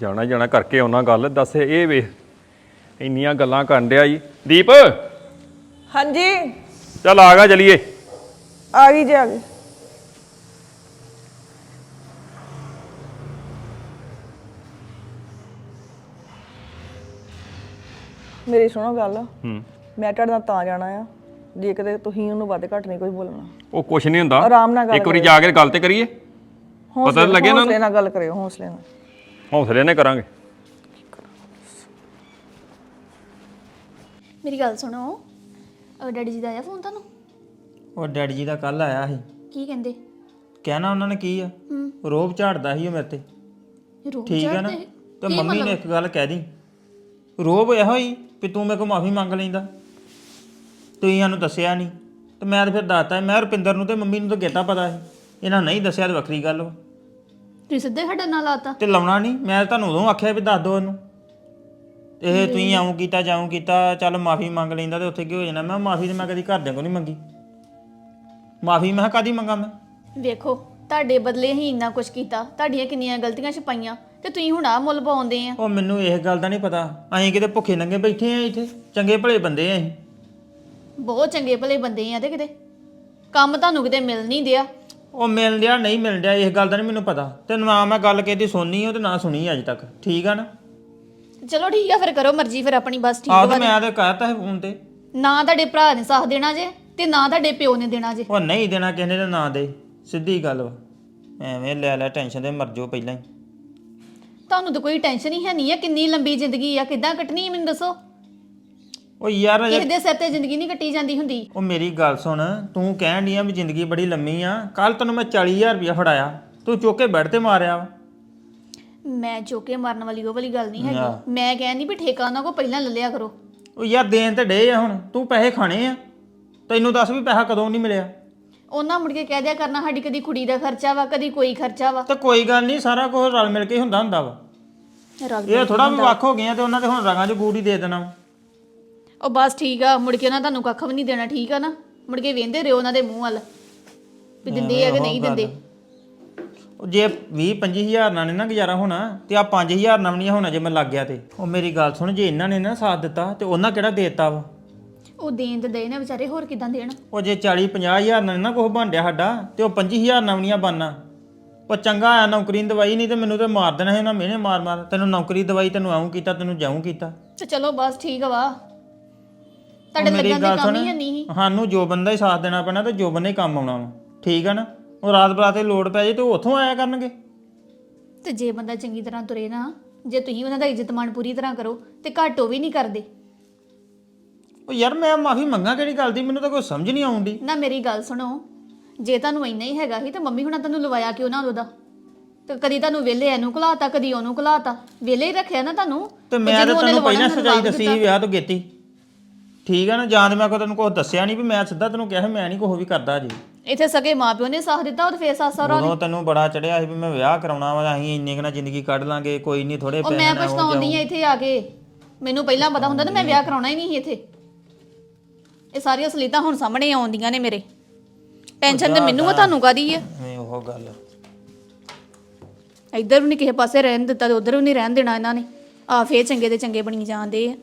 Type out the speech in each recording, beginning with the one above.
ਜਾਣਾ ਜਾਣਾ ਕਰਕੇ ਆਉਣਾ ਗੱਲ ਦੱਸ ਇਹ ਵੇਖ ਇੰਨੀਆਂ ਗੱਲਾਂ ਕਰਨ ਡਿਆ ਜੀ ਦੀਪ! ਹਾਂਜੀ। ਚੱਲ ਆ ਗਾ ਚਲੀਏ। ਆ ਗਈ ਜੀ ਆ ਗਈ। ਮੇਰੀ ਸੁਣੋ ਗੱਲ। ਹੂੰ। ਮੈਂ ਤੁਹਾਡੇ ਨਾਲ ਤਾਂ ਜਾਣਾ ਆ ਜੇ ਕਦੇ ਤੁਸੀਂ ਉਹਨੂੰ ਵੱਧ ਘੱਟ ਨਹੀਂ ਕੋਈ ਬੋਲਣਾ। ਉਹ ਕੁਛ ਨਹੀਂ ਹੁੰਦਾ। ਆਰਾਮ ਨਾਲ ਗੱਲ ਇੱਕ ਵਾਰੀ ਜਾ ਕੇ ਗੱਲ ਤੇ ਕਰੀਏ। ਹੌਸਲੇ ਲੱਗੇ ਨਾ ਹੌਸਲੇ ਨਾਲ ਗੱਲ ਕਰਿਓ ਹੌਸਲੇ ਨਾਲ। ਹੌਸਲੇ ਨੇ ਕਰਾਂਗੇ। ਮੇਰੀ ਗੱਲ ਸੁਣੋ। ਅਹ ਡੈਡੀ ਜੀ ਦਾ ਆਇਆ ਫੋਨ ਤੁਹਾਨੂੰ? ਉਹ ਡੈਡੀ ਜੀ ਦਾ ਕੱਲ ਆਇਆ ਸੀ। ਕੀ ਕਹਿੰਦੇ? ਕਹਿਣਾ ਉਹਨਾਂ ਨੇ ਕੀ ਆ? ਹੂੰ। ਰੋਬ ਝਾੜਦਾ ਸੀ ਉਹ ਮੇਰੇ ਤੇ। ਠੀਕ ਆ ਨਾ? ਤੇ ਮੰਮੀ ਨੇ ਇੱਕ ਗੱਲ ਕਹਿ ਦੀ ਰੋਬ ਇਹੋ ਹੀ ਵੀ ਤੂੰ ਮੇਰੇ ਕੋਲ ਮਾਫੀ ਮੰਗ ਲੈਂਦਾ। ਤੁਸੀਂ ਸਾਨੂੰ ਦੱਸਿਆ ਨਹੀਂ। ਤੇ ਮੈਂ ਤਾਂ ਫਿਰ ਦੱਸਤਾ ਮੈਂ ਰੁਪਿੰਦਰ ਨੂੰ ਤੇ ਮੰਮੀ ਨੂੰ ਤਾਂ ਗੇਤਾ ਪਤਾ ਸੀ। ਇਹਨਾਂ ਨਹੀਂ ਦੱਸਿਆ ਤੇ ਵੱਖਰੀ ਗੱਲ ਵਾ। ਤੁਸੀਂ ਸਿੱਧੇ ਸਾਡੇ ਨਾਲ ਆਤਾ। ਤੇ ਲਾਉਣਾ ਨਹੀਂ ਮੈਂ ਤੁਹਾਨੂੰ ਉਦੋਂ ਆਖਿਆ ਵੀ ਦੱਸ ਦੋ ਇਹਨੂੰ। ਤੇ ਇਹ ਤੁਸੀਂ ਆਉਂ ਕੀਤਾ ਜਾਉਂ ਕੀਤਾ ਚੱਲ ਮਾਫੀ ਮੰਗ ਲੈਂਦਾ ਤੇ ਉੱਥੇ ਕੀ ਹੋ ਜਾਣਾ? ਮੈਂ ਮਾਫੀ ਤੇ ਮੈਂ ਕਦੀ ਘਰਦਿਆਂ ਕੋਲ ਨਹੀਂ ਮੰਗੀ। ਮਾਫੀ ਮੈਂ ਕਾਦੀ ਮੰਗਾ ਮੈਂ? ਵੇਖੋ ਤੁਹਾਡੇ ਬਦਲੇ ਹੀ ਇੰਨਾ ਕੁਝ ਕੀਤਾ ਤੁਹਾਡੀਆਂ ਕਿੰਨੀਆਂ ਗਲਤੀਆਂ ਛਪਾਈਆਂ ਤੇ ਤੁਸੀਂ ਹੁਣ ਆ ਮੁੱਲ ਪਾਉਂਦੇ ਆ। ਉਹ ਮੈਨੂੰ ਇਹ ਗੱਲ ਦਾ ਨਹੀਂ ਪਤਾ। ਅਸੀਂ ਕਿਤੇ ਭੁੱਖੇ ਨੰਗੇ ਬੈਠੇ ਆ ਇੱਥੇ ਚੰਗੇ ਭਲੇ ਬੰਦੇ ਆ ਅਸੀਂ। ਬਹੁਤ ਚੰਗੇ ਭਲੇ ਬੰਦੇ ਆ ਤੇ ਕਿਤੇ। ਕੰਮ ਤੁਹਾਨੂੰ ਕਿਤੇ ਮਿਲ ਨਹੀਂ ਦਿਆ। ਉਹ ਮਿਲ ਲਿਆ ਨਹੀਂ ਮਿਲ ਲਿਆ ਇਸ ਗੱਲ ਦਾ ਨਹੀਂ ਮੈਨੂੰ ਪਤਾ। ਤੇ ਨਾ ਮੈਂ ਗੱਲ ਕਿਹਦੀ ਸੁਣਨੀ ਉਹ ਤੇ ਨਾ ਸੁਣੀ ਅੱਜ ਤੱਕ। ਠੀਕ ਆ ਨਾ? ਚਲੋ ਠੀਕ ਆ ਫਿਰ ਕਰੋ ਮਰਜ਼ੀ ਫਿਰ ਆਪਣੀ ਬਸ ਠੀਕ ਆਹ ਤੇ ਮੈਂ ਤੇ ਕਹਤਾ ਹੈ ਫੋਨ ਤੇ। ਨਾ ਤੁਹਾਡੇ ਭਰਾ ਨੇ ਸਾਥ ਦੇਣਾ ਜੇ ਤੇ ਨਾ ਤੁਹਾਡੇ ਪਿਓ ਨੇ ਦੇਣਾ ਜੇ। ਉਹ ਨਹੀਂ ਦੇਣਾ ਕਿਸੇ ਨੇ ਤਾਂ ਨਾ ਦੇ ਸਿੱਧੀ ਗੱਲ ਵਾ। ਐਵੇਂ ਲੈ ਲੈ ਟੈਨਸ਼ਨ ਦੇ ਮਰ ਜਾਓ ਪਹਿਲਾਂ ਹੀ। ਤੁਹਾਨੂੰ ਤਾਂ ਕੋਈ ਟੈਨਸ਼ਨ ਹੀ ਹੈ ਨਹੀਂ ਆ ਕਿੰਨੀ ਲੰਬੀ ਜ਼ਿੰਦਗੀ ਆ ਕਿੱਦਾਂ ਕੱਟਣੀ ਮੈਨੂੰ ਦੱਸੋ। ਉਹ ਯਾਰ ਅਜੇ- ਕਿਸੇ ਦੇ ਸਿਰ ਤੇ ਜ਼ਿੰਦਗੀ ਨਹੀਂ ਕੱਟੀ ਜਾਂਦੀ ਹੁੰਦੀ। ਉਹ ਮੇਰੀ ਗੱਲ ਸੁਣ ਤੂੰ ਕਹਿਣ ਡਈ ਆ ਵੀ ਜ਼ਿੰਦਗੀ ਬੜੀ ਲੰਮੀ ਆ ਕੱਲ ਤੈਨੂੰ ਮੈਂ 40000 ਰੁਪਇਆ ਫੜਾਇਆ ਤੂੰ ਚੁੱਕ ਕੇ ਬੈੱਡ ਤੇ ਮਾਰਿਆ ਵਾ। ਮੈਂ ਚੋਕੇ ਮਾਰਨ ਵਾਲੀ ਉਹ ਵਾਲੀ ਗੱਲ ਨਹੀਂ। ਹੈਗੀ। ਮੈਂ ਕਹਿੰਦੀ ਵੀ ਠੇਕਾ ਉਹਨਾਂ ਕੋ ਪਹਿਲਾਂ ਲੈ ਲਿਆ ਕਰੋ। ਉਹ ਯਾਰ ਦੇਣ ਤੇ ਡੇ ਆ ਹੁਣ ਤੂੰ ਪੈਸੇ ਖਾਣੇ ਆ। ਤੈਨੂੰ ਦੱਸ ਵੀ ਪੈਸਾ ਕਦੋਂ ਨਹੀਂ ਮਿਲਿਆ। ਉਹਨਾਂ ਮੁੜ ਕੇ ਕਹਿ ਦਿਆ ਕਰਨਾ ਸਾਡੀ ਕਦੀ ਕੁੜੀ ਦਾ ਖਰਚਾ ਵਾ ਕਦੀ ਕੋਈ ਖਰਚਾ ਵਾ। ਤੇ ਕੋਈ ਗੱਲ ਨਹੀਂ ਸਾਰਾ ਕੁਝ ਰਲ ਮਿਲ ਕੇ ਹੀ ਹੁੰਦਾ ਹੁੰਦਾ ਵਾ। ਰਲ ਇਹ ਥੋੜਾ ਵੀ ਵੱਖ ਹੋ ਗਏ ਆ ਤੇ ਉਹਨਾਂ ਦੇ ਹੁਣ ਰਗਾਂ 'ਚ ਬੂਟ ਹੀ ਦੇ ਦੇਣਾ ਵਾ। ਉਹ ਬਸ ਠੀਕ ਆ ਮੁੜ ਕੇ ਉਹਨਾਂ ਤੁਹਾਨੂੰ ਕੱਖ ਵੀ ਨਹੀਂ ਦੇਣਾ ਠੀਕ ਆ ਨਾ? ਮੁੜ ਕੇ ਵੇਂਦੇ ਰਿਓ ਉਹਨਾਂ ਦੇ ਮੂੰਹ ਵੱਲ ਵੀ ਦਿੰਦੇ ਆ ਕਿ ਨਹੀਂ ਦਿੰਦੇ? ਉਹ ਜੇ 20 25000 ਨਾਲ ਨਹੀਂ ਨਾ ਗੁਜ਼ਾਰਾ ਹੋਣਾ ਤੇ ਆ 5000 ਨਾਲ ਵੀ ਨਹੀਂ ਹੋਣਾ ਜੇ ਮੈਂ ਲੱਗ ਗਿਆ ਤੇ। ਉਹ ਮੇਰੀ ਗੱਲ ਸੁਣ ਜੇ ਇਹਨਾਂ ਨੇ ਨਾ ਸਾਥ ਦਿੱਤਾ ਤੇ ਉਹਨਾਂ ਕਿਹੜਾ ਦੇਤਾ ਵਾ? ਉਹ ਦੇਣ ਤੇ ਦੇ ਨੇ ਵਿਚਾਰੇ ਹੋਰ ਕਿਦਾਂ ਦੇਣ? ਉਹ ਜੇ 40 50000 ਨਾਲ ਨੀ ਕੁਝ ਬਣ ਡਿਆ ਸਾਡਾ ਤੇ ਉਹ 25000 ਨਾਲ ਵੀ ਨਹੀਂ ਬਣਨਾ। ਉਹ ਚੰਗਾ ਆ ਨੌਕਰੀ ਨੀ ਦਵਾਈ ਨਹੀਂ ਤੇ ਮੈਨੂੰ ਤੇ ਮਾਰ ਦੇਣਾ ਸੀ ਉਹਨਾਂ ਮਿਹਨੇ ਮਾਰ ਮਾਰ ਤੈਨੂੰ ਨੌਕਰੀ ਦਵਾਈ ਤੈਨੂੰ ਆਉਂ ਕੀਤਾ ਤੈਨੂੰ ਜਾਉਂ ਕੀਤਾ। ਤੇ ਚਲੋ ਬਸ ਠੀਕ ਵਾ। ਤੁਹਾਡੇ ਮੇਰੀ ਲੱਗਣ ਦੀ ਗੱਲ ਸੁਣ। ਨਹੀਂ ਸਾਨੂੰ ਜੋ ਬੰਦਾ ਹੀ ਸਾਥ ਦੇਣਾ ਪੈਣਾ ਤੇ ਜੋ ਬੰਦੇ ਹੀ ਕੰਮ ਆਉਣਾ ਵਾ। ਠੀਕ ਆ ਨਾ? ਉਹ ਰਾਤ ਬਰਾਤੇ ਲੋੜ ਪੈ ਜੇ ਤੇ ਉਹ ਉੱਥੋਂ ਆਇਆ ਕਰਨਗੇ। ਤੇ ਜੇ ਬੰਦਾ ਚੰਗੀ ਤਰ੍ਹਾਂ ਤੁਰੇ ਨਾ ਜੇ ਤੁਸੀਂ ਉਹਨਾਂ ਦਾ ਇੱਜ਼ਤ ਮਾਣ ਪੂਰੀ ਤਰ੍ਹਾਂ ਕਰੋ ਤੇ ਘੱਟ ਉਹ ਵੀ ਨਹੀਂ ਕਰਦੇ। ਉਹ ਯਾਰ ਮੈਂ ਮਾਫੀ ਮੰਗਾ ਕਿਹੜੀ ਗੱਲ ਦੀ? ਮੈਨੂੰ ਤਾਂ ਕੋਈ ਸਮਝ ਨਹੀਂ ਆਉਂਦੀ ਨਾ ਮੇਰੀ ਗੱਲ ਸੁਣੋ। ਜੇ ਤੁਹਾਨੂੰ ਇੰਨਾ ਹੀ ਹੈਗਾ ਸੀ ਤਾਂ ਮੰਮੀ ਹੁਣਾਂ ਤੁਹਾਨੂੰ ਲਵਾਇਆ ਕਿਉਂ ਨਾ ਉਹਦਾ? ਤੇ ਕਦੀ ਤੁਹਾਨੂੰ ਵੇਲੇ ਇਹਨੂੰ ਘਲਾਤਾ ਕਦੀ ਉਹਨੂੰ ਘਲਾਤਾ। ਵੇਲੇ ਹੀ ਰੱਖਿਆ ਨਾ ਤੁਹਾਨੂੰ। ਤੇ ਮੈਂ ਜਦੋਂ ਤਾਂ ਉਹਨੇ ਤੈਨੂੰ ਲਵਾਉਣਾ ਪਹਿਲਾਂ ਉਹਨੂੰ ਸਜਾਈ ਲਵਾ ਦੱਸੀ ਸੀ ਵਿਆਹ ਤੋਂ ਗੇਤੀ। ਠੀਕ ਆ ਨਾ ਜਾਂ ਤੇ ਮੈਂ ਕੋ ਤੈਨੂੰ ਕੁਝ ਦੱਸਿਆ ਨਹੀਂ ਵੀ ਮੈਂ ਸਿੱਧਾ ਤੈਨੂੰ ਕਿਹਾ ਸੀ ਮੈਂ ਨਹੀਂ ਕੁਛ ਵੀ ਕਰਦਾ ਜੀ। ਇੱਥੇ ਸਗੇ ਮਾਪਿਓ ਨੇ ਸਾਥ ਦਿੱਤਾ ਉਹ ਤੇ ਫੇਰ ਸੱਸ ਸਹੁਰਾ ਉਦੋਂ ਤੈਨੂੰ ਬੜਾ ਚੜਿਆ ਸੀ ਵੀ ਮੈਂ ਵਿਆਹ ਕਰਾਉਣਾ ਵਾ ਅਸੀਂ ਇੰਨੇ ਕੁ ਜ਼ਿੰਦਗੀ ਕੱਢ ਲਾਂਗੇ ਕੋਈ ਨਹੀਂ ਥੋੜੇ ਉਹ ਮੈਂ ਪਛਤਾਉਂਦੀ ਆ ਇੱਥੇ ਆ ਕੇ। ਮੈਨੂੰ ਪਹਿਲਾਂ ਪਤਾ ਹੁੰਦਾ ਨਾ ਮੈਂ ਵਿਆਹ ਕਰਾਉਣਾ ਹੀ ਨਹੀਂ ਸੀ ਇੱਥੇ। ਇਹ ਸਾਰੀਆਂ ਸਲੀਤਾਂ ਹੁਣ ਸਾਹਮਣੇ ਆਉਂਦੀਆਂ ਨੇ ਮੇਰੇ। ਟੈਨਸ਼ਨ ਤੇ ਮੈਨੂੰ ਆ ਤੁਹਾਨੂੰ ਕਾਦੀ ਆ? ਐਵੇਂ ਉਹ ਗੱਲ। ਇੱਧਰ ਵੀ ਨਹੀਂ ਕਿਸੇ ਪਾਸੇ ਰਹਿਣ ਦਿੱਤਾ ਤੇ ਉੱਧਰ ਵੀ ਨਹੀਂ ਰਹਿਣ ਦੇਣਾ ਇਹਨਾਂ ਨੇ। ਆ ਫੇਰ ਚੰਗੇ ਦੇ ਚੰਗੇ ਬਣੀ ਜਾਂਦੇ ਆ।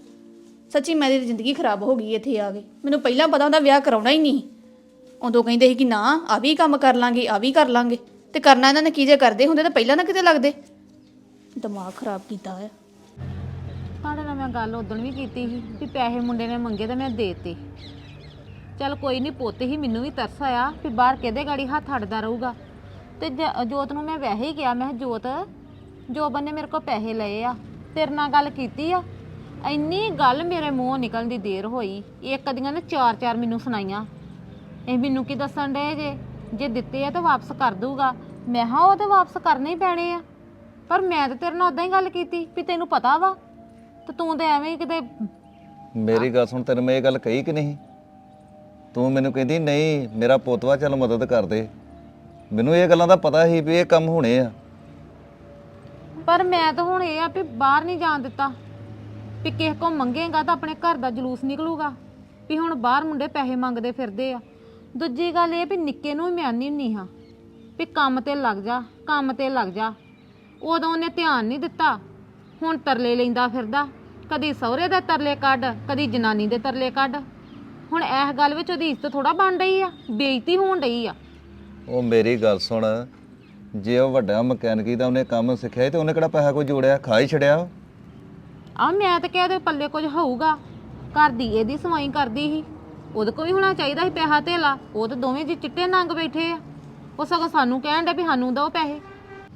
ਸੱਚੀ ਮੇਰੀ ਜ਼ਿੰਦਗੀ ਖਰਾਬ ਹੋ ਗਈ ਇੱਥੇ ਆ ਕੇ। ਮੈਨੂੰ ਪਹਿਲਾਂ ਪਤਾ ਹੁੰਦਾ ਵਿਆਹ ਕਰਾਉਣਾ ਹੀ ਨਹੀਂ ਉਦੋਂ ਕਹਿੰਦੇ ਸੀ ਕਿ ਨਾ ਆ ਵੀ ਕੰਮ ਕਰ ਲਾਂਗੇ ਆ ਵੀ ਕਰ ਲਾਂਗੇ। ਤੇ ਕਰਨਾ ਇਹਨਾਂ ਨੇ ਕੀ ਜੇ ਕਰਦੇ ਹੁੰਦੇ ਤਾਂ ਪਹਿਲਾਂ ਨਾ ਕਿਤੇ ਲੱਗਦੇ। ਦਿਮਾਗ ਖਰਾਬ ਕੀਤਾ ਆ ਤੁਹਾਡੇ ਨਾਲ ਮੈਂ ਗੱਲ ਉਦੋਂ ਵੀ ਕੀਤੀ ਸੀ ਵੀ ਪੈਸੇ ਮੁੰਡੇ ਨੇ ਮੰਗੇ ਤੇ ਮੈਂ ਦੇਤੇ। ਚੱਲ ਕੋਈ ਨਹੀਂ ਪੁੱਤ ਹੀ ਮੈਨੂੰ ਵੀ ਤਰਸ ਆਇਆ ਵੀ ਬਾਹਰ ਕਿਹਦੇ ਗਾੜੀ ਹੱਥ ਹਟਦਾ ਰਹੂਗਾ। ਤੇ ਜ- ਜੋਤ ਨੂੰ ਮੈਂ ਵੈਸੇ ਹੀ ਕਿਹਾ ਮੈਂ ਕਿਹਾ, ਜੋਤ ਜੋਬਨ ਨੇ ਮੇਰੇ ਕੋਲ ਪੈਸੇ ਲਏ ਆ। ਤੇਰੇ ਨਾਲ ਗੱਲ ਕੀਤੀ ਆ? ਇੰਨੀ ਗੱਲ ਮੇਰੇ ਮੂੰਹੋਂ ਨਿਕਲਣ ਦੀ ਦੇਰ ਹੋਈ। ਇੱਕ ਦੀਆਂ ਨੇ ਚਾਰ ਚਾਰ ਮੈਨੂੰ ਸੁਣਾਈਆਂ। ਇਹ ਮੈਨੂੰ ਕੀ ਦੱਸਣ ਡਏ ਜੇ? ਜੇ ਦਿੱਤੇ ਆ ਤਾਂ ਵਾਪਸ ਕਰ ਦੂਗਾ ਮੈਂ ਹਾਂ ਉਹ ਤੇ ਵਾਪਸ ਕਰਨੇ ਹੀ ਪੈਣੇ ਆ। ਪਰ ਮੈਂ ਤਾਂ ਤੇਰੇ ਨਾਲ ਉਦਾਂ ਹੀ ਗੱਲ ਕੀਤੀ ਵੀ ਤੈਨੂੰ ਪਤਾ ਵਾ। ਤੇ ਤੂੰ ਤੇ ਐਵੇਂ ਹੀ ਕਿਤੇ ਮੇਰੀ ਗੱਲ ਸੁਣ ਤੈਨੂੰ ਮੈਂ ਇਹ ਗੱਲ ਕਹੀ ਕਿ ਨਹੀਂ? ਤੂੰ ਮੈਨੂੰ ਕਹਿੰਦੀ ਨਹੀਂ ਮੇਰਾ ਪੋਤਵਾ ਚੱਲ ਮਦਦ ਕਰ ਦੇ। ਮੈਨੂੰ ਇਹ ਗੱਲਾਂ ਦਾ ਪਤਾ ਸੀ ਵੀ ਇਹ ਕੰਮ ਹੋਣੇ ਆ। ਪਰ ਮੈਂ ਤਾਂ ਹੁਣ ਇਹ ਆ ਵੀ ਬਾਹਰ ਨਹੀਂ ਜਾਣ ਦਿੱਤਾ। ਵੀ ਕਿਸੇ ਕੋ ਮੰਗੇਗਾ ਤਾਂ ਆਪਣੇ ਘਰ ਦਾ ਜਲੂਸ ਨਿਕਲੂਗਾ। ਵੀ ਹੁਣ ਬਾਹਰ ਮੁੰਡੇ ਪੈਸੇ ਮੰਗਦੇ ਫਿਰਦੇ ਆ। ਦੂਜੀ ਗੱਲ ਇਹ ਵੀ ਨਿੱਕੇ ਨੂੰ ਵੀ ਮੈਂ ਆਨੀ ਹੁੰਨੀ ਹਾਂ ਵੀ ਕੰਮ ਤੇ ਲੱਗ ਜਾ, ਕੰਮ ਤੇ ਲੱਗ ਜਾ। ਉਦੋਂ ਉਹਨੇ ਧਿਆਨ ਨਹੀਂ ਦਿੱਤਾ। ਹੁਣ ਤਰਲੇ ਲੈਂਦਾ ਫਿਰਦਾ। ਕਦੀ ਸਹੁਰੇ ਦੇ ਤਰਲੇ ਕੱਢ, ਕਦੀ ਜਨਾਨੀ ਦੇ ਤਰਲੇ ਕੱਢ। ਹੁਣ ਇਸ ਗੱਲ ਵਿੱਚ ਉਹਦੀ ਇੱਜ਼ਤ ਥੋੜਾ ਬਣ ਰਹੀ ਆ, ਬੇਇੱਜ਼ਤੀ ਹੋਣ ਰਹੀ ਆ। ਉਹ ਮੇਰੀ ਗੱਲ ਸੁਣ। ਜੇ ਉਹ ਵੱਡਾ ਮਕੈਨਿਕੀ ਦਾ ਉਹਨੇ ਕੰਮ ਸਿੱਖਿਆ ਸੀ ਤੇ ਉਹਨੇ ਕਿਹੜਾ ਪੈਸਾ ਕੋਈ ਜੋੜਿਆ, ਖਾ ਹੀ ਛੜਿਆ ਆ ਮੈਂ ਤਾਂ ਕਿਹਾ ਇਹਦੇ ਪੱਲੇ ਕੁਝ ਹੋਊਗਾ। ਘਰ ਦੀ ਇਹਦੀ ਸਵਾਈ ਕਰਦੀ ਸੀ। ਉਹਦੇ ਕੋਲ ਵੀ ਹੋਣਾ ਚਾਹੀਦਾ ਸੀ ਪੈਸਾ ਧੇਲਾ। ਉਹ ਤਾਂ ਦੋਵੇਂ ਜੀ ਚਿੱਟੇ ਨੰਗ ਬੈਠੇ ਆ। ਉਹ ਸਗੋਂ ਸਾਨੂੰ ਕਹਿਣ ਦੇ ਵੀ ਸਾਨੂੰ ਦਿਓ ਪੈਸੇ।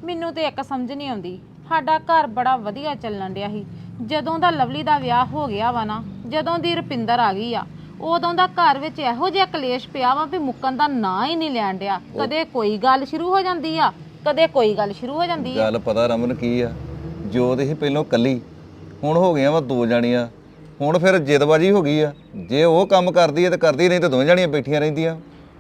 ਮੈਨੂੰ ਤੇ ਇੱਕ ਸਮਝ ਨਹੀਂ ਆਉਂਦੀ। ਸਾਡਾ ਘਰ ਬੜਾ ਵਧੀਆ ਚੱਲਣ ਡਿਆ ਸੀ। ਜਦੋਂ ਦਾ ਲਵਲੀ ਦਾ ਵਿਆਹ ਹੋ ਗਿਆ ਵਾ ਨਾ ਜਦੋਂ ਦੀ ਰੁਪਿੰਦਰ ਆ ਗਈ ਆ ਉਦੋਂ ਦਾ ਘਰ ਵਿੱਚ ਇਹੋ ਜਿਹਾ ਕਲੇਸ਼ ਪਿਆ ਵਾ ਵੀ ਮੁੱਕਣ ਦਾ ਨਾਂ ਹੀ ਨਹੀਂ ਲੈਣ ਡਿਆ। ਕਦੇ ਕੋਈ ਗੱਲ ਸ਼ੁਰੂ ਹੋ ਜਾਂਦੀ ਆ ਕਦੇ ਕੋਈ ਗੱਲ ਸ਼ੁਰੂ ਹੋ ਜਾਂਦੀ ਆ। ਗੱਲ ਪਤਾ ਰਮਨ ਕੀ ਆ? ਜੋਤ ਸੀ ਪਹਿਲਾਂ ਕੱਲੀ ਹੁਣ ਹੋ ਗਈਆਂ ਵਾ ਦੋ ਜਾਣੀਆਂ। ਹੁਣ ਫਿਰ ਜਿੱਦਬਾਜੀ ਹੋ ਗਈ ਆ। ਜੇ ਉਹ ਕੰਮ ਕਰਦੀ ਹੈ ਤੇ ਕਰਦੀ ਨਹੀਂ ਤੇ ਦੋਵੇਂ ਜਾਣੀਆਂ ਬੈਠੀਆਂ ਰਹਿੰਦੀਆਂ।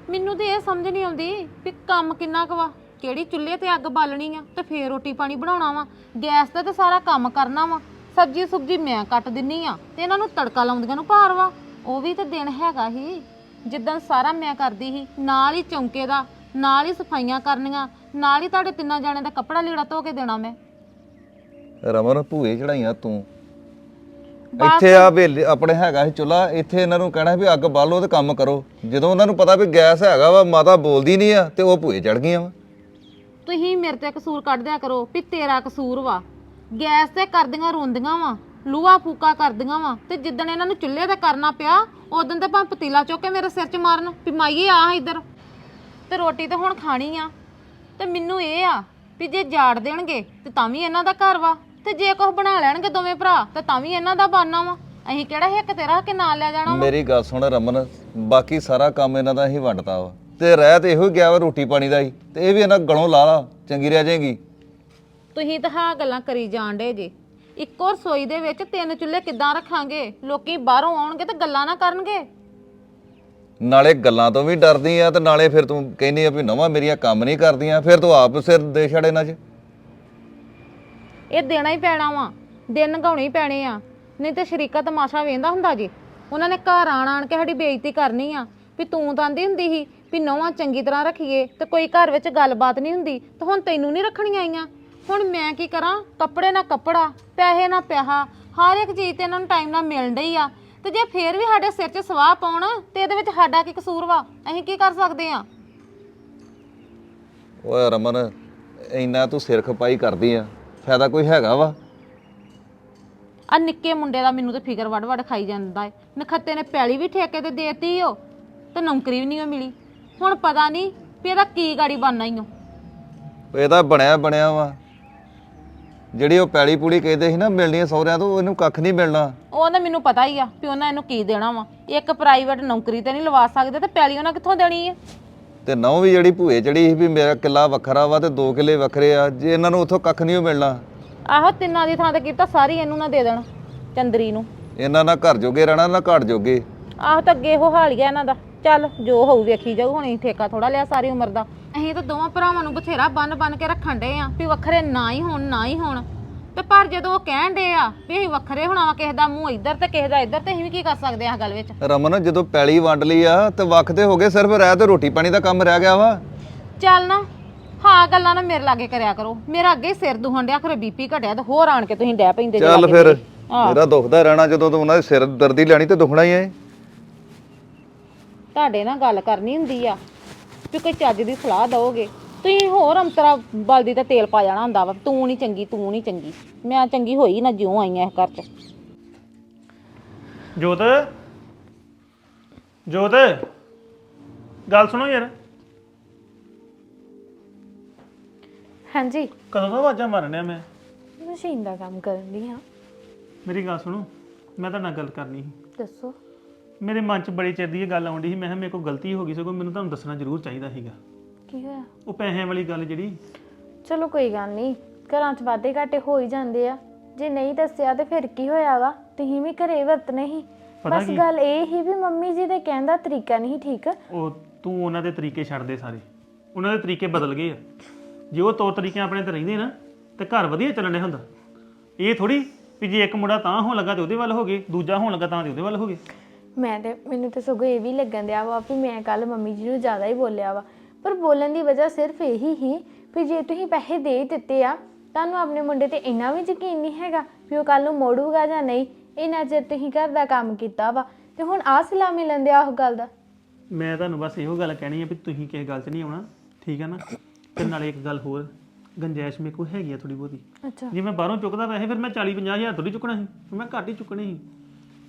ਮੈਨੂੰ ਤੇ ਇਹ ਸਮਝ ਨਹੀਂ ਆਉਂਦੀ ਵੀ ਕੰਮ ਕਿੰਨਾ ਕੁ ਵਾ। ਕਿਹੜੀ ਚੁੱਲ੍ਹੇ ਤੇ ਅੱਗ ਬਾਲਣੀ ਆ ਤੇ ਫੇਰ ਰੋਟੀ ਪਾਣੀ ਬਣਾਉਣਾ ਵਾ। ਗੈਸ ਤੇ ਸਾਰਾ ਕੰਮ ਕਰਨਾ ਵਾ। ਸਬਜੀ ਸੁਬਜੀ ਮੈਂ ਕੱਟ ਦਿੰਨੀ ਆ ਤੇ ਇਹਨਾਂ ਨੂੰ ਤੜਕਾ ਲਾਉਂਦੀਆਂ ਨੂੰ ਭਾਰ ਵਾ। ਉਹ ਵੀ ਤੇ ਦਿਨ ਹੈਗਾ ਹੀ। ਜਿੱਦਣ ਸਾਰਾ ਮੈਂ ਕਰਦੀ ਸੀ, ਨਾਲ ਹੀ ਚੌਂਕੇ ਦਾ, ਨਾਲ ਹੀ ਸਫਾਈਆਂ ਕਰਨੀਆਂ, ਨਾਲ ਹੀ ਤੁਹਾਡੇ ਤਿੰਨਾਂ ਜਾਣਿਆਂ ਦਾ ਕੱਪੜਾ ਲੀੜਾ ਧੋ ਕੇ ਦੇਣਾ ਮੈਂ। ਰਮਨ ਭੂਏ ਚੜਾਈਆਂ ਤੂੰ। ਇੱਥੇ ਆ ਵੇਲੇ ਆਪਣੇ ਹੈਗਾ ਸੀ ਚੁੱਲਾ ਇੱਥੇ ਇਹਨਾਂ ਨੂੰ ਕਹਿਣਾ ਵੀ ਅੱਗ ਬਾਲੋ ਤੇ ਕੰਮ ਕਰੋ। ਜਦੋਂ ਉਹਨਾਂ ਨੂੰ ਪਤਾ ਵੀ ਗੈਸ ਹੈਗਾ ਵਾ ਮਾਤਾ ਬੋਲਦੀ ਨਹੀਂ ਆ ਤੇ ਉਹ ਭੂਏ ਚੜ ਗਈਆਂ ਵਾ। ਤੁਸੀਂ ਮੇਰੇ ਤੇ ਕਸੂਰ ਕੱਢ ਦਿਆ ਕਰੋ ਵੀ ਤੇਰਾ ਕਸੂਰ ਵਾ। ਗੈਸ ਤੇ ਕਰਦੀਆਂ ਰੋਂਦੀਆਂ ਵਾ ਲੂਆ ਫੂਕਾ ਕਰਦੀਆਂ ਵਾ ਤੇ ਜਿੱਦਣ ਇਹਨਾਂ ਨੂੰ ਚੁੱਲ੍ਹੇ ਤੇ ਕਰਨਾ ਪਿਆ ਉਦੋਂ ਤੇ ਭਾਵੇਂ ਪਤੀਲਾ ਚੁੱਕ ਕੇ ਮੇਰੇ ਸਿਰ 'ਚ ਮਾਰਨ ਵੀ ਮਾਈਏ ਆ ਇੱਧਰ। ਤੇ ਰੋਟੀ ਤੇ ਹੁਣ ਖਾਣੀ ਆ। ਤੇ ਮੈਨੂੰ ਇਹ ਆ ਵੀ ਜੇ ਜਾੜ ਦੇਣਗੇ ਤੇ ਤਾਂ ਵੀ ਇਹਨਾਂ ਦਾ ਘਰ ਵਾ। ਤੇ ਜੇ ਕੁਝ ਬਣਾ ਲੈਣਗੇ ਦੋਵੇਂ ਭਰਾ ਤੇ ਤਾਂ ਵੀ ਇਹਨਾਂ ਦਾ ਬਾਨਾ ਵਾ। ਅਸੀਂ ਕਿਹੜਾ ਹਿੱਕ ਤੇ ਰੱਖ ਕੇ ਨਾਲ ਲੈ ਜਾਣਾ ਵਾ? ਮੇਰੀ ਗੱਲ ਸੁਣ ਰਮਨ ਬਾਕੀ ਸਾਰਾ ਕੰਮ ਇਹਨਾਂ ਦਾ ਹੀ ਵੰਡਤਾ ਵਾ। ਤੇ ਰਹਿ ਤੇ ਇਹੋ ਹੀ ਗਿਆ ਵਾ ਰੋਟੀ ਪਾਣੀ ਦਾ ਹੀ ਤੇ ਇਹ ਵੀ ਇਹਨਾਂ ਗਲੋਂ ਲਾ ਲਾ ਚੰਗੀ ਰਹਿ ਜਾਏਗੀ। ਤੁਸੀਂ ਤਾਂ ਹਾਂ ਗੱਲਾਂ ਕਰੀ ਜਾਣ ਡੇ ਜੇ। ਇੱਕੋ ਰਸੋਈ ਦੇ ਵਿੱਚ ਤਿੰਨ ਚੁੱਲ੍ਹੇ ਕਿੱਦਾਂ ਰੱਖਾਂਗੇ? ਲੋਕੀ ਬਾਹਰੋਂ ਆਉਣਗੇ ਤੇ ਗੱਲਾਂ ਨਾ ਕਰਨਗੇ। ਨਾਲੇ ਗੱਲਾਂ ਤੋਂ ਵੀ ਡਰਦੀ ਆ ਤੇ ਨਾਲੇ ਫਿਰ ਤੂੰ ਕਹਿੰਦੀ ਆ ਵੀ ਨਵਾਂ ਮੇਰੀਆਂ ਕੰਮ ਨਹੀਂ ਕਰਦੀਆਂ ਫਿਰ ਤੂੰ ਆਪ ਸਿਰ ਦੇ ਛੜ ਇਹਨਾਂ 'ਚ। ਇਹ ਦੇਣਾ ਹੀ ਪੈਣਾ ਵਾ, ਦਿਨ ਗਾਉਣੇ ਹੀ ਪੈਣੇ ਆ। ਨਹੀਂ ਤੇ ਸ਼ਰੀਕਾ ਤਮਾਸ਼ਾ ਵੇਂਦਾ ਹੁੰਦਾ ਜੀ। ਉਹਨਾਂ ਨੇ ਘਰ ਆਣ ਆਣ ਕੇ ਸਾਡੀ ਬੇਇੱਜ਼ਤੀ ਕਰਨੀ ਆ, ਵੀ ਤੂੰ ਤਾਂ ਆਂਦੀ ਹੁੰਦੀ ਸੀ ਵੀ ਨਵਾਂ ਚੰਗੀ ਤਰ੍ਹਾਂ ਰੱਖੀਏ ਤੇ ਕੋਈ ਘਰ ਵਿੱਚ ਗੱਲਬਾਤ ਨਹੀਂ ਹੁੰਦੀ, ਤੇ ਹੁਣ ਤੈਨੂੰ ਨਹੀਂ ਰੱਖਣੀਆਂ ਆਈਆਂ। ਹੁਣ ਮੈਂ ਕੀ ਕਰਾਂ, ਕੱਪੜੇ ਨਾ ਕੱਪੜਾ, ਪੈਸੇ ਨਾ ਪੈਸਾ, ਹਰ ਇੱਕ ਚੀਜ਼ ਤੇ ਇਹਨਾਂ ਨੂੰ ਟਾਈਮ ਨਾਲ ਮਿਲਣ ਡਈ ਆ। ਤੇ ਜੇ ਫੇਰ ਵੀ ਸਾਡੇ ਸਿਰ 'ਚ ਸਵਾਹ ਪਾਉਣ, ਤੇ ਇਹਦੇ ਵਿੱਚ ਸਾਡਾ ਕੀ ਕਸੂਰ ਵਾ? ਅਸੀਂ ਕੀ ਕਰ ਸਕਦੇ ਆ? ਓਏ ਰਮਨ, ਇੰਨਾ ਤੂੰ ਸਿਰ ਖਪਾਈ ਕਰਦੀ ਆ। ਫਾਇਦਾ ਕੋਈ ਹੈਗਾ ਵਾ? ਆ ਨਿੱਕੇ ਮੁੰਡੇ ਦਾ ਮੈਨੂੰ ਤੇ ਫਿਕਰ ਵੜ ਵੜ ਖਾਈ ਜਾਂਦਾ ਏ। ਨਖੱਤੇ ਨੇ ਪੈਲੀ ਵੀ ਠੇਕੇ ਤੇ ਦੇਤੀ ਓ ਤੇ ਨੌਕਰੀ ਵੀ ਨਹੀਂ ਓ ਮਿਲੀ। ਹੁਣ ਪਤਾ ਨਹੀਂ ਵੀ ਇਹਦਾ ਕੀ ਗਾੜੀ ਬਣਨਾ ਈ ਓ। ਇਹਦਾ ਬਣਿਆ ਬਣਿਆ ਵਾ। ਜਿਹੜੀ ਉਹ ਪੈਲੀ ਪੂੜੀ ਕਹਿੰਦੇ ਸੀ ਨਾ ਮਿਲਣੀ ਆ ਸਹੁਰਿਆਂ ਤੋਂ ਇਹਨੂੰ ਕੱਖ ਨਹੀਂ ਮਿਲਣਾ। ਉਹ ਤਾਂ ਮੈਨੂੰ ਪਤਾ ਹੀ ਆ ਵੀ ਉਹਨਾਂ ਇਹਨੂੰ ਕੀ ਦੇਣਾ ਵਾ। ਇੱਕ ਪ੍ਰਾਈਵੇਟ ਨੌਕਰੀ ਤੇ ਨਹੀਂ ਲਵਾ ਸਕਦੇ ਤੇ ਪੈਲੀ ਉਹਨਾਂ ਕਿੱਥੋਂ ਦੇਣੀ ਆ? ਤੇ ਨੌ ਵੀ ਜਿਹੜੀ ਭੂਏ ਚੜੀ ਸੀ ਵੀ ਮੇਰਾ ਕਿੱਲਾ ਵੱਖਰਾ ਵਾ ਤੇ ਦੋ ਕਿੱਲੇ ਵੱਖਰੇ ਆ ਜੇ ਇਹਨਾਂ ਨੂੰ ਉੱਥੋਂ ਕੱਖ ਨਹੀਂ ਓ ਮਿਲਣਾ। ਆਹੋ ਤਿੰਨਾਂ ਦੀ ਥਾਂ ਤੇ ਕੀਤਾ ਸਾਰੀ ਇਹਨੂੰ ਨਾ ਦੇ ਦੇਣ ਚੰਦਰੀ ਨੂੰ। ਇਹਨਾਂ ਨਾਲ ਘਰ ਜੋਗੇ ਰਹਿਣਾ ਨਾ ਘਾਟ ਜੋਗੇ। ਆਹ ਤਾਂ ਅੱਗੇ ਉਹ ਹਾਲ ਗਿਆ ਇਹਨਾਂ ਦਾ। ਚੱਲ ਜੋ ਹੋਊ ਵੇਖੀ ਜਾਊ ਹੁਣ ਅਸੀਂ ਠੇਕਾ ਥੋੜਾ ਲਿਆ ਸਾਰੀ ਉਮਰ ਦਾ। ਅਸੀਂ ਤਾਂ ਦੋਵਾਂ ਭਰਾਵਾਂ ਨੂੰ ਬਥੇਰਾ ਬੰਨ ਬੰਨ ਕੇ ਰੱਖਣ ਡੇ ਆ ਵੀ ਵੱਖਰੇ ਨਾ ਹੀ ਹੋਣ ਨਾ ਹੀ ਹੋਣ। ਤੇ ਪਰ ਜਦੋਂ ਉਹ ਕਹਿਣ ਡੇ ਆ ਵੀ ਅਸੀਂ ਵੱਖਰੇ ਹੋਣਾ ਵਾ ਕਿਸੇ ਦਾ ਮੂੰਹ ਇੱਧਰ ਤੇ ਕਿਸੇ ਦਾ ਇੱਧਰ ਤੇ ਅਸੀਂ ਵੀ ਕੀ ਕਰ ਸਕਦੇ ਆ ਇਸ ਗੱਲ ਵਿੱਚ? ਰਮਨ ਜਦੋਂ ਪੈਲੀ ਵੰਡ ਲਈ ਆ ਤੇ ਵੱਖ ਤੇ ਹੋ ਗਏ ਸਿਰਫ ਰਹਿ ਤੇ ਰੋਟੀ ਪਾਣੀ ਦਾ ਕੰਮ ਰਹਿ ਗਿਆ ਵਾ। ਚੱਲ ਨਾ ਹਾਂ ਗੱਲਾਂ ਨਾ ਮੇਰੇ ਲਾਗੇ ਕਰਿਆ ਕਰੋ। ਮੇਰਾ ਅੱਗੇ ਹੀ ਸਿਰ ਦੁਹਣ ਡਿਆ ਖਰੇ ਬੀਪੀ ਘਟਿਆ ਤੇ ਹੋਰ ਆਣ ਕੇ ਤੁਸੀਂ ਡੈ ਪੈਂਦੇ ਜੇ ਚੱਲ ਲਾਗੇ ਫਿਰ ਮੇਰੇ। ਮੇਰਾ ਦੁਖਦਾ ਰਹਿਣਾ ਜਦੋਂ ਤੂੰ ਉਹਨਾਂ ਦੇ ਸਿਰ ਦਰਦੀ ਲੈਣੀ ਤੇ ਦੁਖਣਾ ਹੀ ਐ ਤੁਹਾਡੇ ਨਾਲ ਗੱਲ ਕਰਨੀ ਹੁੰਦੀ ਆ ਵੀ ਕੋਈ ਚੱਜ ਦੀ ਸਲਾਹ ਦਓਗੇ। ਤੁਸੀਂ ਹੋਰ ਅੰਤਰਾ ਬਲਦੀ ਤੇ ਤੇਲ ਪਾ ਜਾਣਾ ਹੁੰਦਾ ਵਾ ਤੂੰ ਨਹੀਂ ਚੰਗੀ ਤੂੰ ਨਹੀਂ ਚੰਗੀ। ਮੈਂ ਚੰਗੀ ਹੋਈ ਨਾ ਜਿਉਂ ਆਈ ਇਸ ਘਰ 'ਚ। ਜੋਤ? ਜੋਤ? ਗੱਲ ਸੁਣੋ ਯਾਰ। ਹਾਂਜੀ। ਕਦੋਂ ਦਾ ਆਵਾਜ਼ਾਂ ਮਾਰਨਿਆ ਮੈਂ? ਮਸ਼ੀਨ ਦਾ ਕੰਮ ਕਰਨ ਦੀ ਹਾਂ ਮੇਰੀ ਗੱਲ ਸੁਣੋ ਮੈਂ ਤੁਹਾਡੇ ਨਾਲ ਗੱਲ ਕਰਨੀ ਸੀ। ਦੱਸੋ। ਮੇਰੇ ਮਨ 'ਚ ਬੜੀ ਚਿਰ ਦੀ ਇਹ ਗੱਲ ਆਉਂਦੀ ਸੀ ਮੈਂ ਕਿਹਾ ਮੇਰੇ ਕੋਲ ਗਲਤੀ ਹੋ ਗਈ ਸਗੋਂ ਮੈਨੂੰ ਤੁਹਾਨੂੰ ਦੱਸਣਾ ਜ਼ਰੂਰ ਚਾਹੀਦਾ ਸੀਗਾ। ਕੀ ਹੋਇਆ? ਉਹ ਪੈਸਿਆਂ ਵਾਲੀ ਗੱਲ ਜਿਹੜੀ। ਚਲੋ ਕੋਈ ਗੱਲ ਨਹੀਂ ਘਰਾਂ 'ਚ ਵਾਧੇ ਘਾਟੇ ਹੋ ਹੀ ਜਾਂਦੇ ਆ। ਜੇ ਨਹੀਂ ਦੱਸਿਆ ਤੇ ਫਿਰ ਕੀ ਹੋਇਆ ਵਾ? ਤੁਸੀਂ ਵੀ ਘਰੇ ਵਰਤਨੇ ਹੀ ਪਤਾ ਬਸ ਕੀ? ਗੱਲ ਇਹ ਹੀ ਵੀ ਮੰਮੀ ਜੀ ਦੇ ਕਹਿਣ ਦਾ ਤਰੀਕਾ ਨਹੀਂ ਠੀਕ। ਉਹ ਤੂੰ ਉਹਨਾਂ ਦੇ ਤਰੀਕੇ ਛੱਡ ਦੇ ਸਾਰੇ। ਉਹਨਾਂ ਦੇ ਤਰੀਕੇ ਬਦਲ ਗਏ ਆ। ਜੇ ਉਹ ਤੌਰ ਤਰੀਕੇ ਆਪਣੇ ਤੇ ਰਹਿੰਦੇ ਨਾ ਤੇ ਘਰ ਵਧੀਆ ਚੱਲਣੇ ਹੁੰਦਾ। ਇਹ ਥੋੜੀ ਵੀ ਜੇ ਇੱਕ ਮੁੰਡਾ ਤਾਂ ਹੋਣ ਲੱਗਾ ਤੇ ਉਹਦੇ ਵੱਲ ਹੋ ਗਏ ਦੂਜਾ ਹੋਣ ਲੱਗਾ ਤਾਂ ਤੇ ਉਹਦੇ ਵੱਲ ਹੋ ਗਏ। ਮੈਂ ਤੇ ਮੈਨੂੰ ਤੇ ਸਗੋਂ ਇਹ ਵੀ ਲੱਗਣ ਦਿਆ ਵਾ ਵੀ ਮੈਂ ਕੱਲ ਮੰਮੀ ਜੀ ਨੂੰ ਜ਼ਿਆਦਾ ਹੀ ਬੋਲਿਆ ਵਾ। ਪਰ ਬੋਲਣ ਦੀ ਵਜ੍ਹਾ ਸਿਰਫ ਇਹੀ ਹੀ ਵੀ ਜੇ ਤੁਸੀਂ ਪੈਸੇ ਦੇ ਦਿੱਤੇ ਆ ਤੁਹਾਨੂੰ ਆਪਣੇ ਮੁੰਡੇ ਤੇ ਇੰਨਾ ਵੀ ਯਕੀਨ ਨਹੀਂ ਹੈਗਾ ਵੀ ਉਹ ਕੱਲ ਨੂੰ ਮੋੜੂਗਾ ਜਾਂ ਨਹੀਂ। ਇੰਨਾ ਚਿਰ ਤੁਸੀਂ ਘਰ ਦਾ ਕੰਮ ਕੀਤਾ ਵਾ ਤੇ ਹੁਣ ਆਹ ਸਿਲਾ ਮਿਲਣ ਦਿਆ ਉਹ ਗੱਲ ਦਾ? ਮੈਂ ਤੁਹਾਨੂੰ ਬਸ ਇਹੋ ਗੱਲ ਕਹਿਣੀ ਹੈ ਵੀ ਤੁਸੀਂ ਕਿਸੇ ਗੱਲ 'ਚ ਨਹੀਂ ਆਉਣਾ ਠੀਕ ਹੈ ਨਾ? ਤੇ ਨਾਲੇ ਇੱਕ ਗੱਲ ਹੋਰ ਗੰਜੈਸ਼ ਮੇਰੇ ਕੋਲ ਹੈਗੀ ਆ ਥੋੜੀ ਬਹੁਤੀ। ਅੱਛਾ। ਜੇ ਮੈਂ ਬਾਹਰੋਂ ਚੁੱਕਦਾ ਪੈਸੇ ਫਿਰ ਮੈਂ 40 50 ਹਜ਼ਾਰ ਥੋੜੀ ਚੁੱਕਣਾ ਸੀ ਮੈਂ ਘੱਟ ਹੀ ਚੁੱਕਣੇ ਸੀ।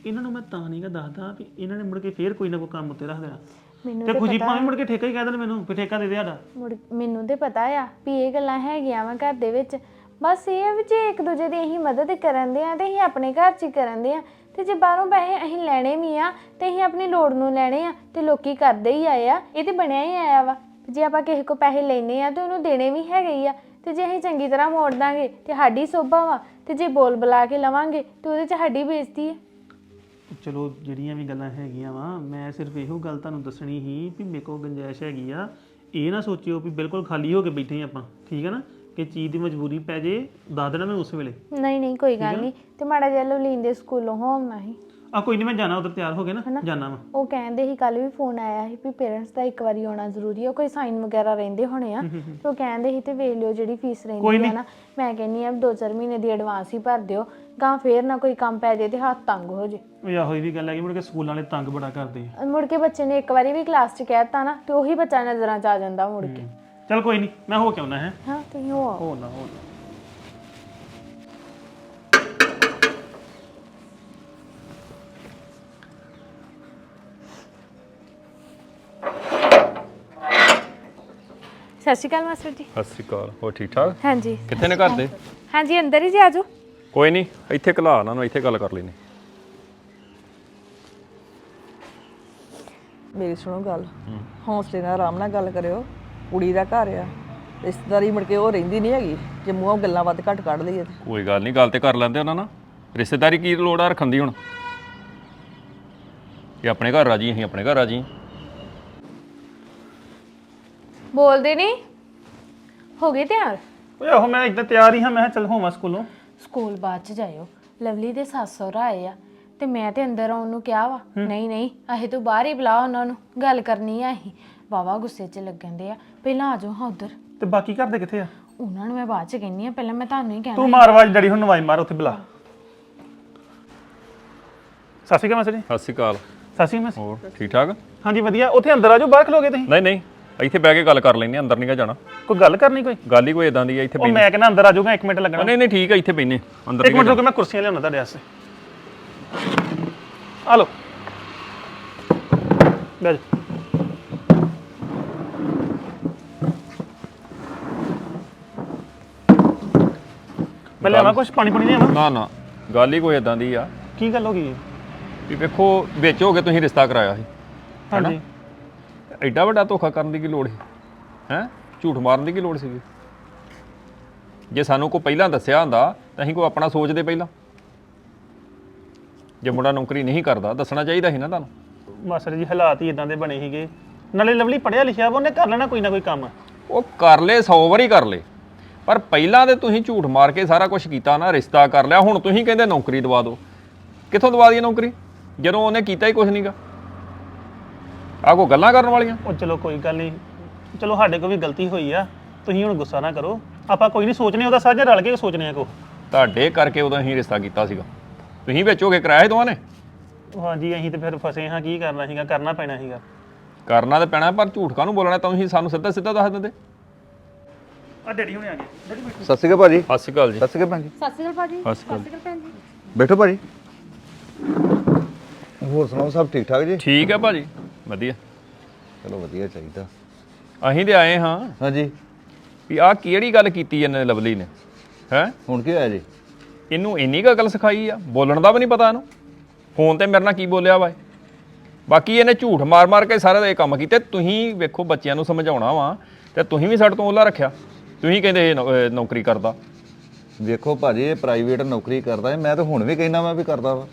ਇਹਨਾਂ ਨੂੰ ਮੈਂ ਤਾਂ ਨਹੀਂਗਾ ਦੱਸਦਾ ਵੀ ਇਹਨਾਂ ਨੇ ਮੁੜ ਕੇ ਫੇਰ ਕੋਈ ਨਾ ਕੋਈ ਕੰਮ ਉੱਤੇ ਰੱਖ ਦੇਣਾ। ਮੈਨੂੰ ਤੇ ਖੁਸ਼ੀ ਭਾਵੇਂ ਮੁੜ ਕੇ ਠੇਕਾ ਹੀ ਕਹਿ ਦੇਣ ਮੈਨੂੰ ਵੀ ਠੇਕਾ ਦੇ ਦੇ ਸਾਡਾ। ਮੁੜ ਮੈਨੂੰ ਤੇ ਪਤਾ ਆ ਵੀ ਇਹ ਗੱਲਾਂ ਹੈਗੀਆਂ ਵਾ ਘਰ ਦੇ ਵਿੱਚ। ਬਸ ਇਹ ਆ ਵੀ ਜੇ ਇੱਕ ਦੂਜੇ ਦੀ ਅਸੀਂ ਮਦਦ ਕਰਨ ਦੇ ਆ ਤੇ ਅਸੀਂ ਆਪਣੇ ਘਰ 'ਚ ਹੀ ਕਰਨ ਦੇ ਆ। ਤੇ ਜੇ ਬਾਹਰੋਂ ਪੈਸੇ ਅਸੀਂ ਲੈਣੇ ਵੀ ਆ ਤੇ ਅਸੀਂ ਆਪਣੀ ਲੋੜ ਨੂੰ ਲੈਣੇ ਆ ਤੇ ਲੋਕੀ ਕਰਦੇ ਹੀ ਆਏ ਆ। ਇਹ ਤੇ ਬਣਿਆ ਹੀ ਆਇਆ ਵਾ। ਜੇ ਆਪਾਂ ਕਿਸੇ ਕੋ ਪੈਸੇ ਲੈਣੇ ਆ ਤੇ ਉਹਨੂੰ ਦੇਣੇ ਵੀ ਹੈਗੇ ਹੀ ਆ। ਤੇ ਜੇ ਅਸੀਂ ਚੰਗੀ ਤਰ੍ਹਾਂ ਮੋੜ ਦਾਂਗੇ ਤੇ ਸਾਡੀ ਸੋਭਾ ਵਾ। ਤੇ ਜੇ ਬੋਲ ਬੁਲਾ ਕੇ ਲਵਾਂਗੇ ਤੇ ਉਹਦੇ 'ਚ ਸਾਡੀ ਬੇਇੱਜ਼ਤੀ ਹੈ ਚਲੋ ਜਿਹੜੀਆਂ ਵੀ ਗੱਲਾਂ ਹੈਗੀਆਂ ਵਾ ਮੈਂ ਸਿਰਫ ਇਹੋ ਗੱਲ ਤੁਹਾਨੂੰ ਦੱਸਣੀ ਸੀ ਵੀ ਮੇਰੇ ਕੋਲ ਗੁੰਜਾਇਸ਼ ਹੈਗੀ ਆ। ਇਹ ਨਾ ਸੋਚਿਓ ਵੀ ਬਿਲਕੁਲ ਖਾਲੀ ਹੋ ਕੇ ਬੈਠੇ ਆਪਾਂ ਠੀਕ ਹੈ ਨਾ? ਕਿ ਚੀਜ਼ ਦੀ ਮਜਬੂਰੀ ਪੈ ਜੇ ਦੱਸ ਦੇਣਾ ਮੈਂ ਉਸ ਵੇਲੇ। ਨਹੀਂ ਨਹੀਂ ਕੋਈ ਗੱਲ ਨਹੀਂ। ਤੇ ਮਾੜਾ ਜਿਹਾ ਲਵਲੀਨ ਦੇ ਸਕੂਲੋਂ ਹੋਣਾ ਸੀ। ਆ ਕੋਈ ਨਹੀਂ ਮੈਂ ਜਾਣਾ ਉਧਰ ਤਿਆਰ ਹੋ ਗਿਆ ਨਾ ਜਾਣਾ ਵਾ। ਉਹ ਕਹਿੰਦੇ ਸੀ ਕੱਲ ਵੀ ਫੋਨ ਆਇਆ ਸੀ ਵੀ ਪੇਰੈਂਟਸ ਦਾ ਇੱਕ ਵਾਰੀ ਆਉਣਾ ਜ਼ਰੂਰੀ ਹੈ ਕੋਈ ਸਾਈਨ ਵਗੈਰਾ ਰਹਿੰਦੇ ਹੋਣੇ ਆ। ਤੇ ਉਹ ਕਹਿੰਦੇ ਸੀ ਤੇ ਵੇਖ ਲਿਓ ਜਿਹੜੀ ਫੀਸ ਰਹਿੰਦੀ ਹੈ ਨਾ। ਮੈਂ ਕਹਿੰਨੀ ਆ 2-4 ਮਹੀਨੇ ਦੀ ਐਡਵਾਂਸ ਹੀ ਭਰ ਦਿਓ ਗਾਂ ਫੇਰ ਨਾ ਕੋਈ ਕੰਮ ਪੈ ਜੇ ਤੇ ਹੱਥ ਤੰਗ ਹੋ ਜੇ। ਉਹ ਆਹੋ ਇਹ ਵੀ ਗੱਲ ਹੈ ਕਿ ਮੁੜ ਕੇ ਸਕੂਲ ਵਾਲੇ ਤੰਗ ਬੜਾ ਕਰਦੇ ਆ। ਮੁੜ ਕੇ ਬੱਚੇ ਨੇ ਇੱਕ ਵਾਰੀ ਵੀ ਕਲਾਸ 'ਚ ਕਹਿਤਾ ਨਾ ਤੇ ਉਹੀ ਬੱਚਾ ਨਜ਼ਰਾਂ 'ਚ ਆ ਜਾਂਦਾ ਮੁੜ ਕੇ। ਚਲ ਕੋਈ ਨਹੀਂ ਮੈਂ ਹੋ ਕੇ ਆਉਣਾ ਹੈ। ਹਾਂ ਤੁਸੀਂ ਹੋ ਆਓ। ਹੋ ਨਾ ਹੋ ਨਾ। ਸਤਿ ਸ਼੍ਰੀ ਅਕਾਲ ਮਾਸਟਰ ਜੀ। ਸਤਿ ਸ਼੍ਰੀ ਅਕਾਲ ਹੋਰ ਠੀਕ ਠਾਕ? ਹਾਂਜੀ। ਕਿੱਥੇ ਨੇ ਘਰ ਦੇ? ਹਾਂਜੀ ਅੰਦਰ ਹੀ ਜੀ ਆਜੋ। ਕੋਈ ਨਹੀਂ ਇੱਥੇ ਘਲਾ ਉਹਨਾਂ ਨੂੰ ਇੱਥੇ ਗੱਲ ਕਰ ਲੈਣੀ ਮੇਰੀ ਸੁਣੋ ਗੱਲ। ਹੌਸਲੇ ਨਾਲ ਆਰਾਮ ਨਾਲ ਗੱਲ ਕਰਿਓ। ਕੁੜੀ ਦਾ ਘਰ ਆ। ਰਿਸ਼ਤੇਦਾਰੀ ਮੁੜ ਕੇ ਉਹ ਰਹਿੰਦੀ ਨਹੀਂ ਹੈਗੀ। ਜੇ ਮੂੰਹੋਂ ਗੱਲਾਂ ਵੱਧ ਘੱਟ ਕੱਢ ਲਈਏ ਤੇ ਕੋਈ ਗੱਲ ਨਹੀਂ ਗੱਲ ਤੇ ਕਰ ਲੈਂਦੇ ਉਹਨਾਂ ਨਾਲ। ਰਿਸ਼ਤੇਦਾਰੀ ਕੀ ਲੋੜ ਆ ਰੱਖਣ ਦੀ ਹੁਣ? ਕਿ ਆਪਣੇ ਘਰ ਰਾਜੀ ਅਸੀਂ ਆਪਣੇ ਘਰ ਰਾਜੀ। ਬੋਲਦੇ ਨਹੀਂ ਹੋ ਗਏ ਤਿਆਰ? ਓਏ ਆਹੋ ਮੈਂ ਇਦਾਂ ਤਿਆਰ ਹੀ ਹਾਂ ਮੈਂ ਕਿਹਾ ਚੱਲ ਹੋਵਾਂ ਸਕੂਲੋਂ। ਸਕੂਲ ਬਾਅਦ ਚ ਜਾਇਓ। ਲਵਲੀ ਦੇ ਸੱਸ ਸਹੁਰਾ ਆਏ ਆ ਤੇ ਮੈਂ ਤੇ ਅੰਦਰ ਆਉਣ ਨੂੰ ਕਿਹਾ ਵਾ ਨਹੀਂ ਨਹੀਂ ਅਹੇ ਤੂੰ ਬਾਹਰ ਹੀ ਬੁਲਾ ਉਹਨਾਂ ਨੂੰ ਗੱਲ ਕਰਨੀ ਆ ਅਸੀਂ ਵਾਵਾ ਗੁੱਸੇ 'ਚ ਲੱਗਣ ਦੇ ਆ ਪਹਿਲਾਂ ਆ ਜਾਓ ਹਾਂ ਉਧਰ। ਤੇ ਬਾਕੀ ਘਰ ਦੇ ਕਿੱਥੇ ਆ? ਉਹਨਾਂ ਨੂੰ ਮੈਂ ਬਾਅਦ 'ਚ ਕਹਿੰਨੀ ਆ ਪਹਿਲਾਂ ਮੈਂ ਤੁਹਾਨੂੰ ਹੀ ਕਹਿਣਾ ਤੂੰ ਮਾਰ ਆਵਾਜ਼ ਡੈਡੀ ਹੁਣ ਨਵਾਈ ਮਾਰ ਉੱਥੇ ਬੁਲਾ। ਸਤਿ ਸ਼੍ਰੀ ਅਕਾਲ ਮਾਸਟਰ ਜੀ। ਸਤਿ ਸ਼੍ਰੀ ਅਕਾਲ। ਸਤਿ ਸ਼੍ਰੀ ਅਕਾਲ ਹੋਰ ਠੀਕ ਠਾਕ? ਹਾਂਜੀ ਵਧੀਆ ਉੱਥੇ ਅੰਦਰ ਆ ਜਾਓ ਬਾਹਰ ਖਲੋਗੇ ਤੁਸੀਂ। ਨਹੀਂ ਨਹੀਂ। ਇੱਥੇ ਬਹਿ ਕੇ ਗੱਲ ਕਰ ਹਾਂ, ਅੰਦਰ ਨਹੀਂ ਗਾ ਜਾਣਾ। ਕੋਈ ਗੱਲ ਕਰਨੀ ਕੋਈ? ਗੱਲ ਹੀ ਕੋਈ ਇਦਾਂ ਦੀ ਆ ਇੱਥੇ ਉਹ ਮੈਂ ਕਹਿੰਦਾ ਅੰਦਰ ਆ ਜਾਊਗਾ 1 ਮਿੰਟ ਲੱਗਣਾ। ਨਹੀਂ ਨਹੀਂ ਠੀਕ ਆ ਇੱਥੇ ਬੈਨੇ ਅੰਦਰ ਇੱਕ ਨਹੀਂ ਮਿੰਟ ਰੁਕੋ ਮੈਂ ਕੁਰਸੀਆਂ ਲਿਆਉਣਾ ਤੁਹਾਡੇ ਵਾਸਤੇ। ਆ ਲਓ। ਜਾਓ। ਮੈਂ ਲਿਆਵਾਂ ਕੁਛ? ਪਾਣੀ ਪਾਣੀ ਲਿਆਵਾਂ? ਨਾ ਨਾ ਗੱਲ ਹੀ ਕੋਈ ਇਦਾਂ ਦੀ ਆ। ਕੀ ਗੱਲ ਹੋ ਗਈ? ਵੀ ਵੇਖੋ ਵਿੱਚ ਹੋ ਕੇ ਤੁਸੀਂ ਰਿਸ਼ਤਾ ਕਰਾਇਆ ਸੀ। ਹਾਂਜੀ। ਐਡਾ ਵੱਡਾ ਧੋਖਾ ਕਰਨ ਦੀ ਕੀ ਲੋੜ ਸੀ? ਹੈ? ਝੂਠ ਮਾਰਨ ਦੀ ਕੀ ਲੋੜ ਸੀਗੀ? ਜੇ ਸਾਨੂੰ ਕੋਈ ਪਹਿਲਾਂ ਦੱਸਿਆ ਹੁੰਦਾ ਤਾਂ ਅਸੀਂ ਕੋਈ ਆਪਣਾ ਸੋਚਦੇ ਪਹਿਲਾਂ। ਜੇ ਮੁੰਡਾ ਨੌਕਰੀ ਨਹੀਂ ਕਰਦਾ ਦੱਸਣਾ ਚਾਹੀਦਾ ਸੀ ਨਾ ਤੁਹਾਨੂੰ। ਮਾਸਟਰ ਜੀ ਹਾਲਾਤ ਹੀ ਇਦਾਂ ਦੇ ਬਣੇ ਸੀਗੇ। ਨਾਲੇ ਲਵਲੀ ਪੜਿਆ ਲਿਖਿਆ ਵਾ ਉਹਨੇ ਕਰ ਲੈਣਾ ਕੋਈ ਨਾ ਕੋਈ ਕੰਮ। ਉਹ ਕਰ ਲੇ 100 ਵਾਰੀ ਕਰ ਲੇ। ਪਰ ਪਹਿਲਾਂ ਤੇ ਤੁਸੀਂ ਝੂਠ ਮਾਰ ਕੇ ਸਾਰਾ ਕੁਝ ਕੀਤਾ ਨਾ ਰਿਸ਼ਤਾ ਕਰ ਲਿਆ ਹੁਣ ਤੁਸੀਂ ਕਹਿੰਦੇ ਨੌਕਰੀ ਦਵਾ ਦਿਓ। ਕਿੱਥੋਂ ਦਵਾ ਦਈਏ ਨੌਕਰੀ? ਜਦੋਂ ਉਹਨੇ ਕੀਤਾ ਹੀ ਕੁਝ ਨਹੀਂਗਾ ਆਹ ਕੋ ਗੱਲਾਂ ਕਰਨ ਵਾਲੀਆਂ? ਉਹ ਚਲੋ ਕੋਈ ਗੱਲ ਨਹੀਂ। ਚਲੋ ਸਾਡੇ ਕੋਲ ਵੀ ਗਲਤੀ ਹੋਈ ਆ। ਤੁਸੀਂ ਹੁਣ ਗੁੱਸਾ ਨਾ ਕਰੋ। ਆਪਾਂ ਕੋਈ ਨਹੀਂ ਸੋਚਨੇ ਉਹਦਾ ਸਾਂਝਾ ਰਲ ਕੇ ਸੋਚਨੇ ਆ ਕੋ ਤੁਹਾਡੇ ਕਰਕੇ ਉਦੋਂ ਅਸੀਂ ਰਿਸ਼ਤਾ ਕੀਤਾ ਸੀਗਾ। ਤੁਸੀਂ ਵਿੱਚ ਹੋ ਕੇ ਕਰਾਇਆ ਸੀ ਦੋਵਾਂ ਨੇ? ਹਾਂਜੀ ਅਸੀਂ ਤੇ ਫਿਰ ਫਸੇ ਹਾਂ। ਕੀ ਕਰਨਾ ਸੀਗਾ? ਕਰਨਾ ਪੈਣਾ ਸੀਗਾ। ਕਰਨਾ ਤੇ ਪੈਣਾ ਪਰ ਝੂਠ ਕਾਹਨੂੰ ਬੋਲਣਾ? ਤੁਸੀਂ ਸਾਨੂੰ ਸਿੱਧਾ ਸਿੱਧਾ ਦੱਸ ਦਿੰਦੇ। ਆ ਡੈਡੀ ਹੁਣੇ ਆ ਗਏ। ਡੈਡੀ ਬੈਠੋ। ਸਤਿ ਸ਼੍ਰੀ ਅਕਾਲ ਭਾਜੀ। ਸਤਿ ਸ਼੍ਰੀ ਅਕਾਲ ਜੀ। ਸਤਿ ਸ਼੍ਰੀ ਅਕਾਲ ਭੈਣ ਜੀ ਸਤਿ ਸ਼੍ਰੀ ਅਕਾਲ ਭਾਜੀ। ਸਤਿ ਸ਼੍ਰੀ ਅਕਾਲ। ਬੈਠੋ ਭਾਜੀ। ਹੋਰ ਸੁਣਾਓ ਸਭ ਠੀਕ ਠਾਕ ਜੀ? ਠੀਕ ਹੈ ਭਾਜੀ। ਵਧੀਆ। ਚਲੋ ਵਧੀਆ ਚਾਹੀਦਾ। ਅਸੀਂ ਤੇ ਆਏ ਹਾਂ। ਹਾਂਜੀ। ਵੀ ਆਹ ਕਿਹੜੀ ਗੱਲ ਕੀਤੀ ਇਹਨੇ ਲਵਲੀ ਨੇ? ਹੈ? ਹੁਣ ਕੀ ਹੋਇਆ ਜੀ? ਇਹਨੂੰ ਇੰਨੀ ਕੁ ਅਕਲ ਸਿਖਾਈ ਆ ਬੋਲਣ ਦਾ ਵੀ ਨਹੀਂ ਪਤਾ ਇਹਨੂੰ। ਫੋਨ ਤੇ ਮੇਰੇ ਨਾਲ ਕੀ ਬੋਲਿਆ ਵਾ ਇਹ? ਬਾਕੀ ਇਹਨੇ ਝੂਠ ਮਾਰ-ਮਾਰ ਕੇ ਸਾਰੇ ਇਹ ਕੰਮ ਕੀਤੇ। ਤੁਸੀਂ ਵੇਖੋ ਬੱਚਿਆਂ ਨੂੰ ਸਮਝਾਉਣਾ ਵਾ ਤੇ ਤੁਸੀਂ ਵੀ ਸਾਡੇ ਤੋਂ ਉਹਲਾ ਰੱਖਿਆ। ਤੁਸੀਂ ਕਹਿੰਦੇ ਇਹ ਨੌ- ਅਹ ਨੌਕਰੀ ਕਰਦਾ। ਵੇਖੋ ਭਾਜੀ ਇਹ ਪ੍ਰਾਈਵੇਟ ਨੌਕਰੀ ਕਰਦਾ ਹੈ ਮੈਂ ਤਾਂ ਹੁਣ ਵੀ ਕਹਿਣਾ ਮੈਂ ਵੀ ਕਰਦਾ ਵਾ।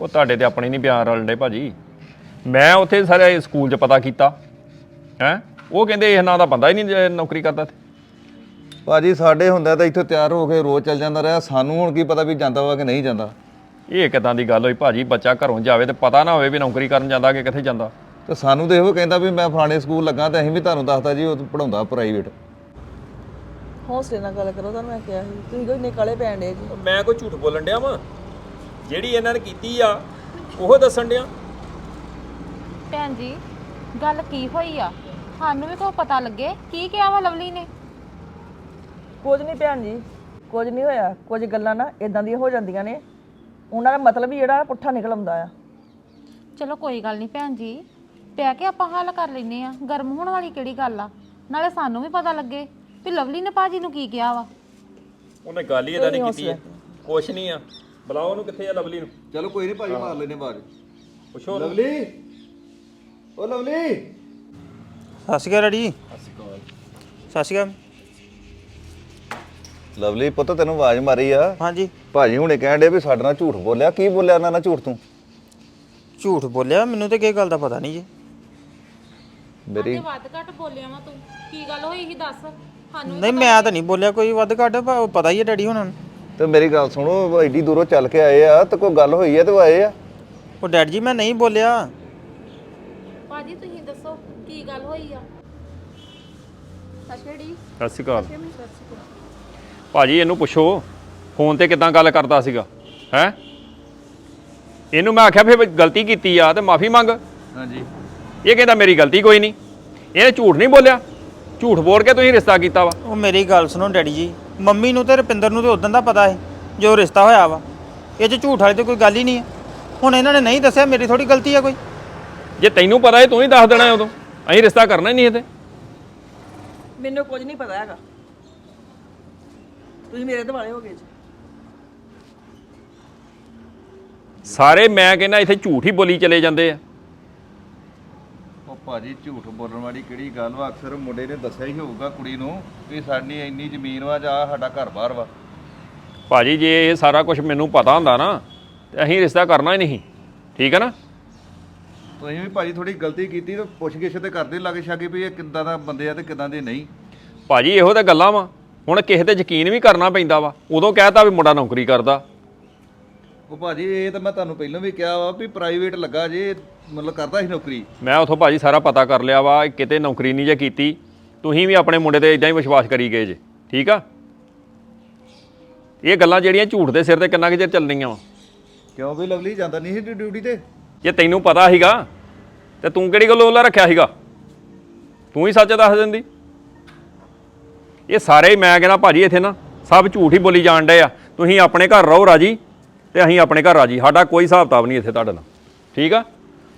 ਉਹ ਤੁਹਾਡੇ ਤੇ ਆਪਣੀ ਨਹੀਂ ਬਿਆਨ ਰਲਣ ਡੇ ਭਾਜੀ। ਮੈਂ ਉੱਥੇ ਸਾਰੇ ਸਕੂਲ 'ਚ ਪਤਾ ਕੀਤਾ ਹੈ? ਉਹ ਕਹਿੰਦੇ ਇਹ ਨਾਂ ਦਾ ਬੰਦਾ ਹੀ ਨਹੀਂ ਨੌਕਰੀ ਕਰਦਾ ਤੇ ਭਾਜੀ ਸਾਡੇ ਹੁੰਦਾ ਤਾਂ ਇੱਥੇ ਤਿਆਰ ਹੋ ਕੇ ਰੋਜ਼ ਚੱਲ ਜਾਂਦਾ ਰਿਹਾ। ਸਾਨੂੰ ਹੁਣ ਕੀ ਪਤਾ ਵੀ ਜਾਂਦਾ ਵਾ ਕਿ ਨਹੀਂ ਜਾਂਦਾ। ਇਹ ਕਿਦਾਂ ਦੀ ਗੱਲ ਹੋਈ ਭਾਜੀ? ਬੱਚਾ ਘਰੋਂ ਜਾਵੇ ਤੇ ਪਤਾ ਨਾ ਹੋਵੇ ਵੀ ਨੌਕਰੀ ਕਰਨ ਜਾਂਦਾ ਕਿ ਕਿੱਥੇ ਜਾਂਦਾ। ਤੇ ਸਾਨੂੰ ਤਾਂ ਇਹੋ ਕਹਿੰਦਾ ਵੀ ਮੈਂ ਫਲਾਣੇ ਸਕੂਲ ਲੱਗਾ ਤੇ ਅਸੀਂ ਵੀ ਤੁਹਾਨੂੰ ਦੱਸਦਾ ਜੀ ਉਹ ਪੜਾਉਂਦਾ ਪ੍ਰਾਈਵੇਟ ਹੌਸਲੇ ਨਾਲ ਗੱਲ ਕਰੋ ਤੁਹਾਨੂੰ ਮੈਂ ਕਿਹਾ ਸੀ। ਤੁਸੀਂ ਕੋਈ ਇੰਨੇ ਕਾਲੇ ਪੈਣ ਡੇ ਜੀ। ਮੈਂ ਕੋਈ ਝੂਠ ਬੋਲਣ ਡਿਆ ਵਾਂ? ਜਿਹੜੀ ਇਹਨਾਂ ਨੇ ਕੀਤੀ ਆ ਉਹ ਦੱਸਣ ਡਿਆ। ਭੈਣ ਜੀ ਗੱਲ ਕੀ ਹੋਈ ਆ? ਸਾਨੂੰ ਵੀ ਕੋਈ ਪਤਾ ਲੱਗੇ। ਕੀ ਕਿਹਾ ਵਾ ਲਵਲੀ ਨੇ? ਕੁਝ ਨਹੀਂ ਭੈਣ ਜੀ ਕੁਝ ਨਹੀਂ ਹੋਇਆ। ਕੁਝ ਗੱਲਾਂ ਨਾ ਇਦਾਂ ਦੀਆਂ ਹੋ ਜਾਂਦੀਆਂ ਨੇ। ਉਹਨਾਂ ਦਾ ਮਤਲਬ ਹੀ ਜਿਹੜਾ ਪੁੱਠਾ ਨਿਕਲ ਆਉਂਦਾ ਆ। ਚਲੋ ਕੋਈ ਗੱਲ ਨਹੀਂ ਭੈਣ ਜੀ। ਪੈ ਕੇ ਆਪਾਂ ਹੱਲ ਕਰ ਲੈਨੇ ਆ। ਗਰਮ ਹੋਣ ਵਾਲੀ ਕਿਹੜੀ ਗੱਲ ਆ? ਨਾਲੇ ਸਾਨੂੰ ਵੀ ਪਤਾ ਲੱਗੇ ਵੀ ਲਵਲੀ ਨੇ ਭਾਜੀ ਨੂੰ ਕੀ ਕਿਹਾ ਵਾ। ਉਹਨੇ ਗੱਲ ਹੀ ਇਦਾਂ ਦੀ ਕੀਤੀ ਆ। ਕੁਛ ਨਹੀਂ ਆ। ਬੁਲਾਓ ਉਹਨੂੰ ਕਿੱਥੇ ਆ ਲਵਲੀ ਨੂੰ? ਚਲੋ ਕੋਈ ਨਹੀਂ ਭਾਜੀ ਮਾਰ ਲੈਨੇ ਬਾਜ ਪੁੱਛੋ ਲਵਲੀ! ਓ ਲਵਲੀ। ਸਤਿ ਸ਼੍ਰੀ ਅਕਾਲ ਡੈਡੀ ਸਤਿ ਸ਼੍ਰੀ ਅਕਾਲ। ਲਵਲੀ ਪੁੱਤ ਤੈਨੂੰ ਆਵਾਜ਼ ਮਾਰੀ ਆ। ਹਾਂਜੀ। ਭਾਜੀ ਹੁਣੇ ਕਹਿਣ ਡੇ ਵੀ ਸਾਡੇ ਨਾਲ ਝੂਠ ਬੋਲਿਆ। ਕੀ ਬੋਲਿਆ ਇਹਨਾਂ ਨਾਲ ਝੂਠ ਤੂੰ? ਝੂਠ ਬੋਲਿਆ? ਮੈਨੂੰ ਤੇ ਕੀ ਗੱਲ ਦਾ ਪਤਾ ਨਹੀਂ ਜੀ। ਮੇਰੀ ਵੱਧ ਘੱਟ ਬੋਲਿਆ ਵਾ ਤੂੰ। ਕੀ ਗੱਲ ਹੋਈ ਸੀ ਦੱਸ? ਸਾਨੂੰ ਨਹੀਂ ਮੈਂ ਤਾਂ ਨਹੀਂ ਬੋਲਿਆ ਕੋਈ ਵੱਧ ਘੱਟ ਪ- ਪਤਾ ਹੀ ਹੈ ਡੈਡੀ ਹੁਣਾਂ ਨੂੰ। ਤੇ ਮੇਰੀ ਗੱਲ ਸੁਣੋ ਉਹ ਐਡੀ ਦੂਰੋਂ ਚੱਲ ਕੇ ਆਏ ਆ ਤੇ ਕੋਈ ਗੱਲ ਹੋਈ ਆ ਤੇ ਉਹ ਆਏ ਆ? ਉਹ ਡੈਡ ਜੀ ਮੈਂ ਨਹੀਂ ਬੋਲਿਆ ਭਾਜੀ ਤੁਸੀਂ ਦੱਸੋ ਕੀ ਗੱਲ ਹੋਈ ਆ ਸਤਿ ਸ਼੍ਰੀ ਅਕਾਲ। ਭਾਜੀ ਇਹਨੂੰ ਪੁੱਛੋ ਫੋਨ ਤੇ ਕਿਦਾਂ ਗੱਲ ਕਰਦਾ ਸੀਗਾ? ਹੈ? ਇਹਨੂੰ ਮੈਂ ਆਖਿਆ ਫਿਰ ਗਲਤੀ ਕੀਤੀ ਆ ਤੇ ਮਾਫੀ ਮੰਗ। ਹਾਂਜੀ। ਇਹ ਕਹਿੰਦਾ ਮੇਰੀ ਗਲਤੀ ਕੋਈ ਨਹੀਂ। ਇਹਨੇ ਝੂਠ ਨਹੀਂ ਬੋਲਿਆ। ਝੂਠ ਬੋਲ ਕੇ ਤੁਸੀਂ ਰਿਸ਼ਤਾ ਕੀਤਾ ਵਾ। ਉਹ ਮੇਰੀ ਗੱਲ ਸੁਣੋ ਡੈਡੀ ਜੀ। ਮੰਮੀ ਨੂੰ ਤੇ ਰੁਪਿੰਦਰ ਨੂੰ ਤੇ ਉਦੋਂ ਦਾ ਪਤਾ ਹੈ ਜੋ ਰਿਸ਼ਤਾ ਹੋਇਆ ਵਾ। ਇਹ 'ਚ ਝੂਠ ਵਾਲੀ ਤੇ ਕੋਈ ਗੱਲ ਹੀ ਨਹੀਂ ਹੈ ਹੁਣ ਇਹਨਾਂ ਨੇ ਨਹੀਂ ਦੱਸਿਆ ਮੇਰੀ ਥੋੜੀ ਗਲਤੀ ਹੈ ਕੋਈ। ਜੇ ਤੈਨੂੰ ਪਤਾ ਹੈ ਤੂੰ ਹੀ ਦੱਸ ਦੇਣਾ ਉਦੋਂ। ਅਸੀਂ ਰਿਸ਼ਤਾ ਕਰਨਾ ਹੀ ਨਹੀਂ ਇਹਦੇ ਮੈਨੂੰ ਕੁਝ ਨਹੀਂ ਪਤਾ ਹੈਗਾ। ਤੁਸੀਂ ਮੇਰੇ ਦਿਵਾਲੇ ਹੋ ਗਏ ਜੀ। ਸਾਰੇ ਮੈਂ ਕਹਿੰਦਾ ਇੱਥੇ ਝੂਠ ਹੀ ਬੋਲੀ ਚਲੇ ਜਾਂਦੇ ਆ। ਉਹ ਭਾਜੀ ਝੂਠ ਬੋਲਣ ਵਾਲੀ ਕਿਹੜੀ ਗੱਲ ਵਾ? ਅਕਸਰ ਮੁੰਡੇ ਨੇ ਦੱਸਿਆ ਹੀ ਹੋਊਗਾ ਕੁੜੀ ਨੂੰ ਵੀ ਸਾਡੀ ਇੰਨੀ ਜ਼ਮੀਨ ਵਾ ਜਾਂ ਸਾਡਾ ਘਰ-ਬਾਰ ਵਾ। ਭਾਜੀ ਜੇ ਇਹ ਸਾਰਾ ਕੁਝ ਮੈਨੂੰ ਪਤਾ ਹੁੰਦਾ ਨਾ ਤੇ ਅਸੀਂ ਰਿਸ਼ਤਾ ਕਰਨਾ ਹੀ ਨਹੀਂ। ਠੀਕ ਹੈ ਨਾ? ਤੁਸੀਂ ਵੀ ਭਾਜੀ ਥੋੜੀ ਗਲਤੀ ਕੀਤੀ ਤੇ ਪੁੱਛ-ਗਿੱਛ ਤੇ ਕਰਦੇ ਲਾਗੇ ਛਾਗੇ ਵੀ ਇਹ ਕਿੱਦਾਂ ਦਾ ਬੰਦੇ ਆ ਤੇ ਕਿੱਦਾਂ ਦੇ ਨਹੀਂ। ਭਾਜੀ ਇਹੋ ਤਾਂ ਗੱਲਾਂ ਵਾ। ਹੁਣ ਕਿਸੇ ਤੇ ਯਕੀਨ ਵੀ ਕਰਨਾ ਪੈਂਦਾ ਵਾ। ਉਦੋਂ ਕਹਿਤਾ ਵੀ ਮੁੰਡਾ ਨੌਕਰੀ ਕਰਦਾ। ਉਹ ਭਾਜੀ ਇਹ ਤਾਂ ਮੈਂ ਤੁਹਾਨੂੰ ਪਹਿਲਾਂ ਵੀ ਕਿਹਾ ਵਾ ਵੀ ਪ੍ਰਾਈਵੇਟ ਲੱਗਾ ਜੇ ਮਤਲਬ ਕਰਦਾ ਸੀ ਨੌਕਰੀ। ਮੈਂ ਉਥੋਂ ਭਾਜੀ ਸਾਰਾ ਪਤਾ ਕਰ ਲਿਆ ਵਾ ਇਹ ਕਿਤੇ ਨੌਕਰੀ ਨਹੀਂ ਜੇ ਕੀਤੀ। ਤੁਸੀਂ ਵੀ ਆਪਣੇ ਮੁੰਡੇ ਤੇ ਇਦਾਂ ਹੀ ਵਿਸ਼ਵਾਸ ਕਰੀ ਗਏ ਜੇ। ਠੀਕ ਆ? ਇਹ ਗੱਲਾਂ ਜਿਹੜੀਆਂ ਝੂਠ ਦੇ ਸਿਰ ਤੇ ਕਿੰਨਾ ਕੁ ਚਿਰ ਚੱਲਣੀਆਂ ਵਾ। ਕਿਉਂ ਵੀ ਲਵਲੀ ਜਾਂਦਾ ਨਹੀਂ ਸੀ ਡਿਊਟੀ ਤੇ? ਜੇ ਤੈਨੂੰ ਪਤਾ ਸੀਗਾ ਤੇ ਤੂੰ ਕਿਹੜੀ ਗੱਲੋਂ ਉਹਲਾ ਰੱਖਿਆ ਸੀਗਾ? ਤੂੰ ਹੀ ਸੱਚ ਦੱਸ ਦਿੰਦੀ। ਇਹ ਸਾਰੇ ਹੀ ਮੈਂ ਕਹਿੰਦਾ ਭਾਜੀ ਇੱਥੇ ਨਾ ਸਭ ਝੂਠ ਹੀ ਬੋਲੀ ਜਾਣ ਡਏ ਆ। ਤੁਸੀਂ ਆਪਣੇ ਘਰ ਰਹੋ ਰਾਜੀ ਤੇ ਅਸੀਂ ਆਪਣੇ ਘਰ ਰਾਜੀ। ਸਾਡਾ ਕੋਈ ਹਿਸਾਬ ਕਿਤਾਬ ਨਹੀਂ ਇੱਥੇ ਤੁਹਾਡੇ ਨਾਲ। ਠੀਕ ਆ?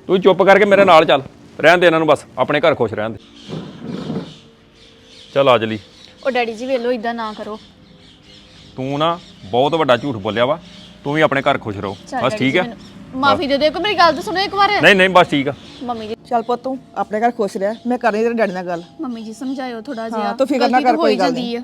ਤੂੰ ਚੁੱਪ ਕਰਕੇ ਮੇਰੇ ਨਾਲ ਚੱਲ। ਰਹਿਣ ਦੇ ਇਹਨਾਂ ਨੂੰ ਬਸ ਆਪਣੇ ਘਰ ਖੁਸ਼ ਰਹਿਣ ਦੇ। ਚੱਲ ਆ ਜਲੀ। ਉਹ ਡੈਡੀ ਜੀ ਵੇਲੋ ਇਦਾਂ ਨਾ ਕਰੋ। ਤੂੰ ਨਾ ਬਹੁਤ ਵੱਡਾ ਝੂਠ ਬੋਲਿਆ ਵਾ। ਤੂੰ ਵੀ ਆਪਣੇ ਘਰ ਖੁਸ਼ ਰਹੋ। ਬਸ ਠੀਕ ਹੈ ਮਾਫੀ ਦੇ ਦਿਓ ਕਿ ਮੇਰੀ ਗੱਲ ਤਾਂ ਸੁਣੋ ਇੱਕ ਵਾਰ। ਨਹੀਂ ਨਹੀਂ ਬਸ ਠੀਕ ਆ। ਮੰਮੀ ਜੀ। ਚੱਲ ਪੁੱਤ ਤੂੰ ਆਪਣੇ ਘਰ ਖੁਸ਼ ਰਹਿ ਮੈਂ ਕਰਨੀ ਤੇਰੇ ਡੈਡੀ ਨਾਲ ਗੱਲ। ਮੰਮੀ ਜੀ ਸਮਝਾਇਓ ਥੋੜਾ ਹਾਂ, ਜਿਹਾ। ਤੂੰ ਫਿਕਰ ਨਾ ਗਲਤੀ ਤਾਂ ਕਰ, ਹੋ ਹੀ ਕੋਈ ਗੱਲ ਜਾਂਦੀ ਨਹੀਂ। ਆ।